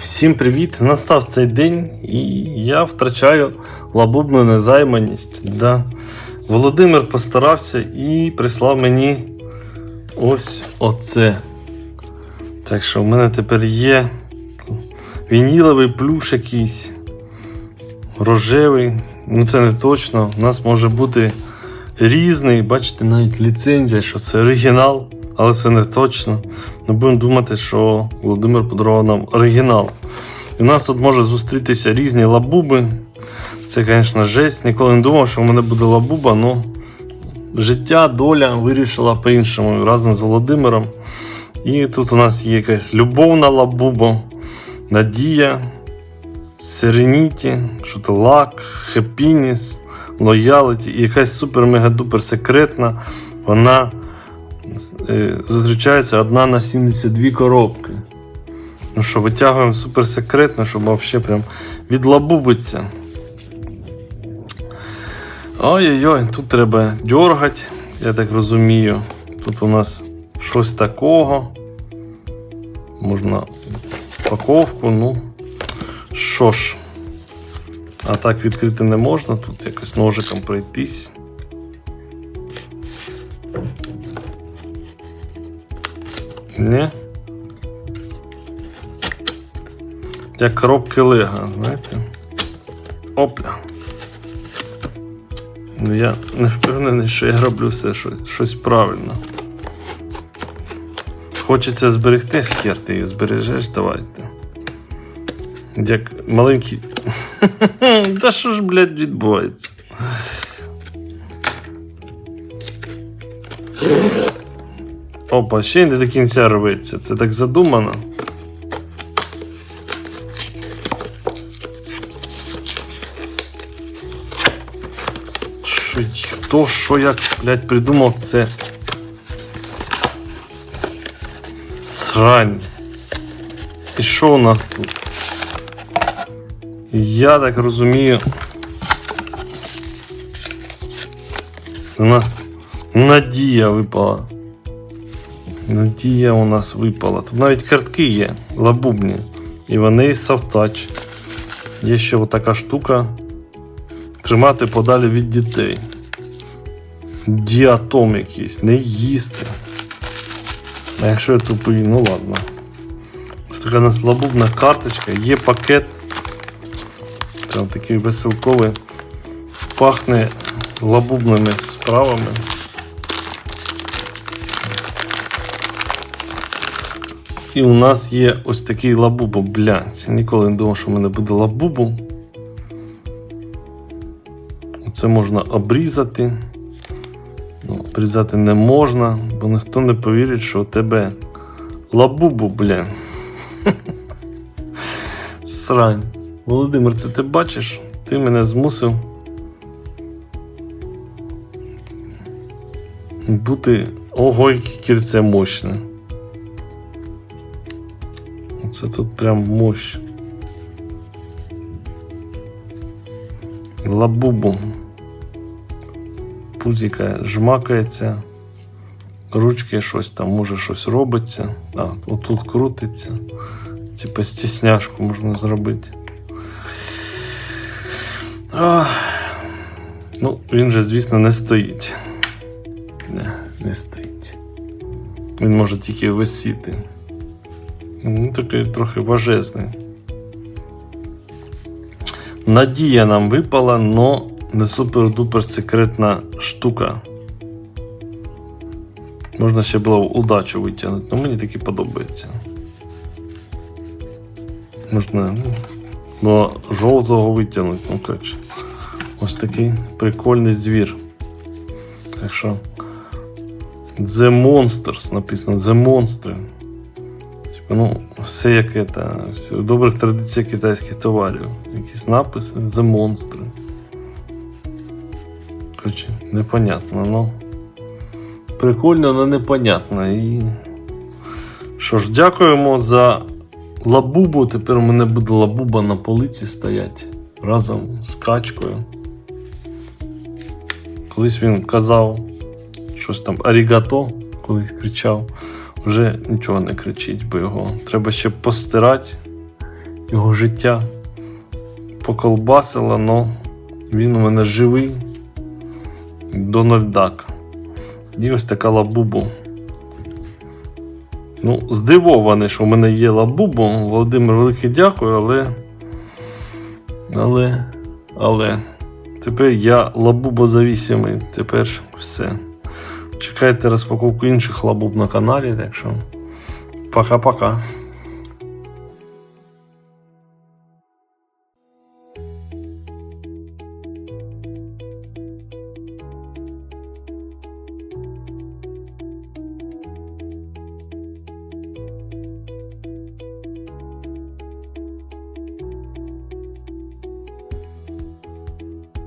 Всім привіт! Настав цей день, і я втрачаю лабубну незайманість. Да. Володимир постарався і прислав мені ось оце. Так що в мене тепер є вініловий плюш якийсь, рожевий. Ну це не точно. У нас може бути різний. Бачите, навіть ліцензія, що це оригінал, але це не точно. Ми будемо думати, що Володимир подарував нам оригінал. І у нас тут може зустрітися різні лабуби. Це, звісно, жесть. Ніколи не думав, що в мене буде лабуба, але життя, доля вирішила по-іншому разом з Володимиром. І тут у нас є якась любовна лабуба, надія, Сереніті, що то лак, хеппініс, лояліті і якась супер-мега-дупер секретна. Вона зустрічається одна на 72 коробки. Ну що, витягуємо суперсекретно, щоб взагалі прям відлабубиться. Ой-ой-ой, тут треба дергати, я так розумію. Тут у нас щось такого. Можна упаковку, ну. Що ж, а так відкрити не можна, тут якось ножиком пройтись. Ні? Як коробки Лего, знаєте? Опля. Ну я не впевнений, що я роблю все щось правильно. Хочеться зберегти, хер ти її збережеш, давайте. Як маленький. Та що ж, блядь, відбувається? Опа, ще й не до кінця рветься. Це так задумано. Що, хто що як, блядь, придумав це? Срань. І що у нас тут? Я так розумію. У нас надія випала. Надія у нас випала. Тут навіть картки є, лабубні. І вони Софтач. Є ще отака штука. Тримати подалі від дітей. Діатом якийсь, не їсти. А якщо я тупий, ну ладно. Ось така у нас лабубна карточка, є пакет. Прям такий веселковий. Пахне лабубними справами. І у нас є ось такий лабубо. Бля, я ніколи не думав, що в мене буде лабубу. Це можна обрізати. Ну, обрізати не можна, бо ніхто не повірить, що у тебе лабубу, бля. Срань. Володимир, це ти бачиш? Ти мене змусив бути ого, яке кільце мощне. Це тут прям мощь. Лабубу. Пузіка жмакається. Ручки щось там, може щось робиться. А, отут крутиться. Типа стісняшку можна зробити. А, ну, він же, звісно, не стоїть. Не, не стоїть. Він може тільки висіти. Ну, такий трохи важезний. Надія нам випала, но не супер-дупер секретна штука. Можна ще було удачу витягнути, але мені таки подобається. Можна ну, було жовтого витягнути, ну коротше. Ось такий прикольний звір. Так що. The Monsters написано The Monsters. Ну, все як это, все, в добрих традиціях китайських товарів. Якісь написи, The Monsters. Короче, непонятно, ну. Прикольно, але непонятно. І... Що ж, дякуємо за лабубу. Тепер у мене буде лабуба на полиці стоять разом з качкою. Колись він казав щось там арігато, колись кричав. Вже нічого не кричить, бо його треба ще постирати його життя поколбасило, но він у мене живий. Дональд Дак. І ось така лабубу. Ну, здивований, що в мене є лабубу. Володимир, велике дякую, але. Але. Але. Тепер я лабубозавісимий. Тепер все. Чекайте розпаковку інших лабуб на каналі, так що. Пока-пока.